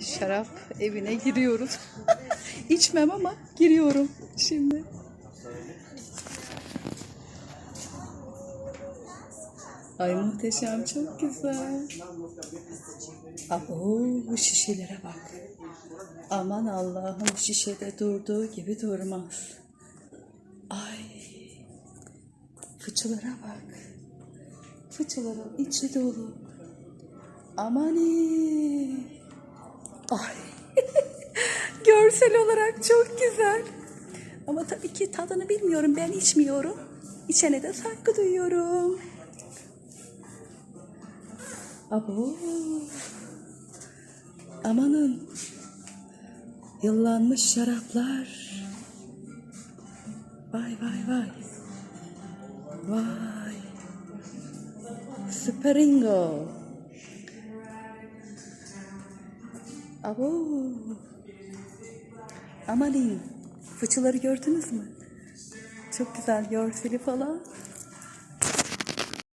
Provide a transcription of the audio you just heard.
Şarap evine giriyoruz. İçmem ama giriyorum şimdi. Ay muhteşem çok güzel. Abo bu şişelere bak. Aman Allah'ım şişede durduğu gibi durmaz. Ay fıçılara bak. Fıçıların içi dolu. Amani. Ay. Görsel olarak çok güzel. Ama tabii ki tadını bilmiyorum. Ben içmiyorum. İçene de saygı duyuyorum. Abo. Amanın. Yıllanmış şaraplar. Vay vay vay. Vay. Springo. Abo. Amanin. Fıçıları gördünüz mü? Çok güzel görseli falan.